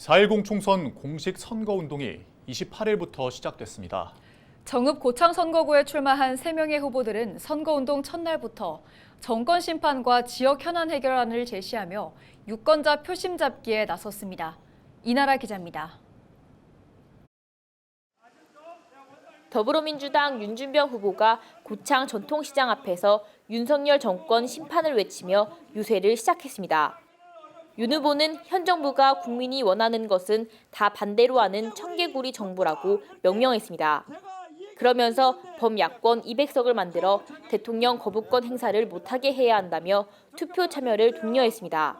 4.10 총선 공식 선거운동이 28일부터 시작됐습니다. 정읍 고창 선거구에 출마한 3명의 후보들은 선거운동 첫날부터 정권 심판과 지역 현안 해결안을 제시하며 유권자 표심 잡기에 나섰습니다. 이나라 기자입니다. 더불어민주당 윤준병 후보가 고창 전통시장 앞에서 윤석열 정권 심판을 외치며 유세를 시작했습니다. 윤 후보는 현 정부가 국민이 원하는 것은 다 반대로 하는 청개구리 정부라고 명명했습니다. 그러면서 범야권 200석을 만들어 대통령 거부권 행사를 못하게 해야 한다며 투표 참여를 독려했습니다.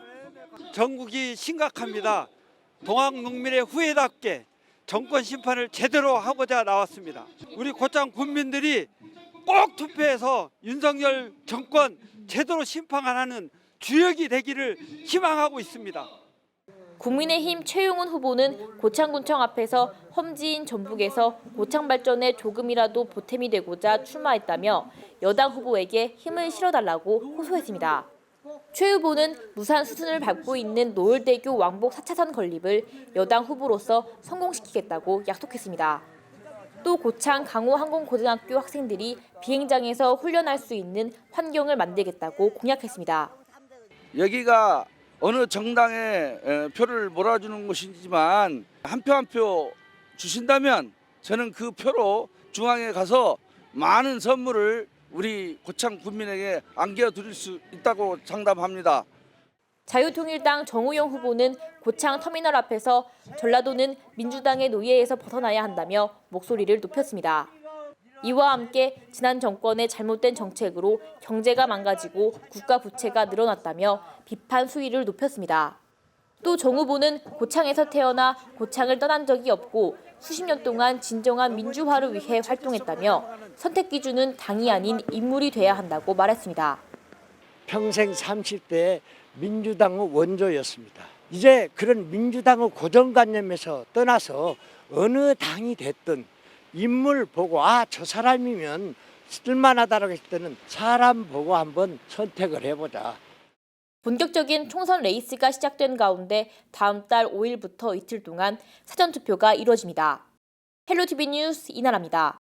전국이 심각합니다. 동학 농민의 후회답게 정권 심판을 제대로 하고자 나왔습니다. 우리 고창 군민들이 꼭 투표해서 윤석열 정권 제대로 심판하는 주역이 되기를 희망하고 있습니다. 국민의힘 최용훈 후보는 고창군청 앞에서 험지인 전북에서 고창 발전에 조금이라도 보탬이 되고자 출마했다며 여당 후보에게 힘을 실어달라고 호소했습니다. 최 후보는 무산 수순을 밟고 있는 노을대교 왕복 4차선 건립을 여당 후보로서 성공시키겠다고 약속했습니다. 또 고창 강호 항공고등학교 학생들이 비행장에서 훈련할 수 있는 환경을 만들겠다고 공약했습니다. 여기가 어느 정당에 에, 표를 몰아주는 곳이지만 한 표 한 표 주신다면 저는 그 표로 중앙에 가서 많은 선물을 우리 고창 국민에게 안겨 드릴 수 있다고 장담합니다. 자유통일당 정우영 후보는 고창 터미널 앞에서 전라도는 민주당의 노예에서 벗어나야 한다며 목소리를 높였습니다. 이와 함께 지난 정권의 잘못된 정책으로 경제가 망가지고 국가 부채가 늘어났다며 비판 수위를 높였습니다. 또 정 후보는 고창에서 태어나 고창을 떠난 적이 없고 수십 년 동안 진정한 민주화를 위해 활동했다며 선택 기준은 당이 아닌 인물이 돼야 한다고 말했습니다. 평생 30대 민주당의 원조였습니다. 이제 그런 민주당의 고정관념에서 떠나서 어느 당이 됐든 인물 보고 아 저 사람이면 쓸만하다라고 했을 때는 사람 보고 한번 선택을 해보자. 본격적인 총선 레이스가 시작된 가운데 다음 달 5일부터 이틀 동안 사전투표가 이뤄집니다. 헬로티비 뉴스 이나라입니다.